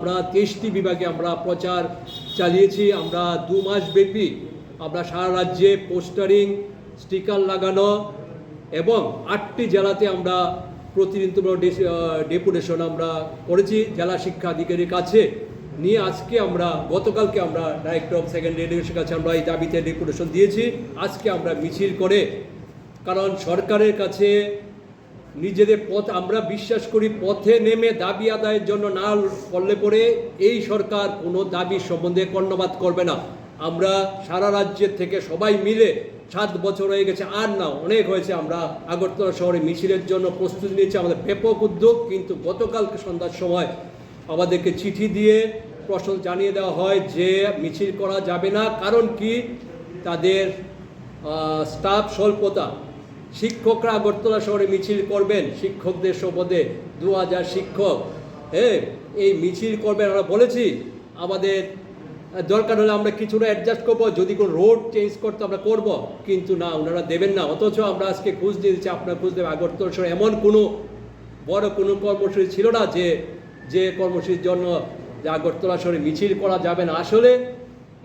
আমরা তেইশটি বিভাগে আমরা প্রচার চালিয়েছি, আমরা দু মাস ব্যাপী আমরা সারা রাজ্যে পোস্টারিং, স্টিকার লাগানো এবং আটটি জেলাতে আমরা প্রতিনিধিত্ব ডেপুটেশন আমরা করেছি। জেলা শিক্ষা আধিকারিকের কাছে নিয়ে আজকে আমরা, গতকালকে আমরা ডাইরেক্টর অফ সেকেন্ড এডুকেশনের কাছে আমরা এই দাবিতে ডেপুটেশন দিয়েছি। আজকে আমরা মিছিল করে, কারণ সরকারের কাছে নিজেদের পথ, আমরা বিশ্বাস করি পথে নেমে দাবি আদায়ের জন্য না করলে পরে এই সরকার কোনো দাবি সম্বন্ধে কর্ণবাদ করবে না। আমরা সারা রাজ্যের থেকে সবাই মিলে সাত বছর হয়ে গেছে, আর না, অনেক হয়েছে। আমরা আগরতলা শহরে মিছিলের জন্য প্রস্তুতি নিয়েছি, আমাদের ব্যাপক উদ্যোগ, কিন্তু গতকালকে সন্ধ্যার সময় আমাদেরকে চিঠি দিয়ে প্রশ্ন জানিয়ে দেওয়া হয় যে মিছিল করা যাবে না, কারণ কি? তাদের স্টাফ স্বল্পতা। শিক্ষকরা আগরতলা শহরে মিছিল করবেন, শিক্ষকদের শপথে দু হাজার শিক্ষক। হ্যাঁ এই মিছিল করবেন, আমরা বলেছি, আমাদের দরকার হলে আমরা কিছুটা অ্যাডজাস্ট করব, যদি কোনো রোড চেঞ্জ করতে আমরা করব, কিন্তু না, ওনারা দেবেন না। অথচ আমরা আজকে খুঁজ দিয়ে দিচ্ছি আপনার খুঁজ দেবে আগরতলা শহরে এমন কোনো বড় কোনো কর্মসূচি ছিল না যে যে কর্মসূচির জন্য যে আগরতলা শহরে মিছিল করা যাবে না। আসলে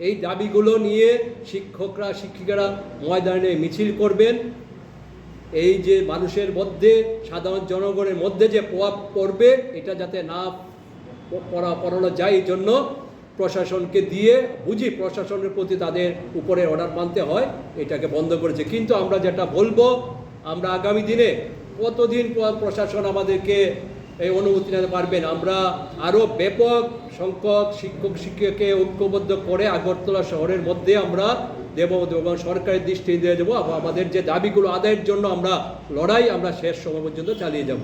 এই দাবিগুলো নিয়ে শিক্ষকরা, শিক্ষিকারা ময়দানে মিছিল করবেন। এই যে মানুষের মধ্যে, সাধারণ জনগণের মধ্যে যে প্রভাব পড়বে, এটা যাতে না পড়া, পড়ানো যায়, এই জন্য প্রশাসনকে দিয়ে বুঝি প্রশাসনের প্রতি তাদের উপরে অর্ডার মানতে হয়, এটাকে বন্ধ করেছে। কিন্তু আমরা যেটা বলব, আমরা আগামী দিনে কতদিন প্রশাসন আমাদেরকে অনুমতি নিতে পারবেন। আমরা আরও ব্যাপক সংখ্যক শিক্ষক, শিক্ষককে ঐক্যবদ্ধ করে আগরতলা শহরের মধ্যে আমরা দেব এবং সরকারের দৃষ্টি দিয়ে দেবো আমাদের যে দাবিগুলো আদায়ের জন্য আমরা লড়াই আমরা শেষ সময় পর্যন্ত চালিয়ে যাব।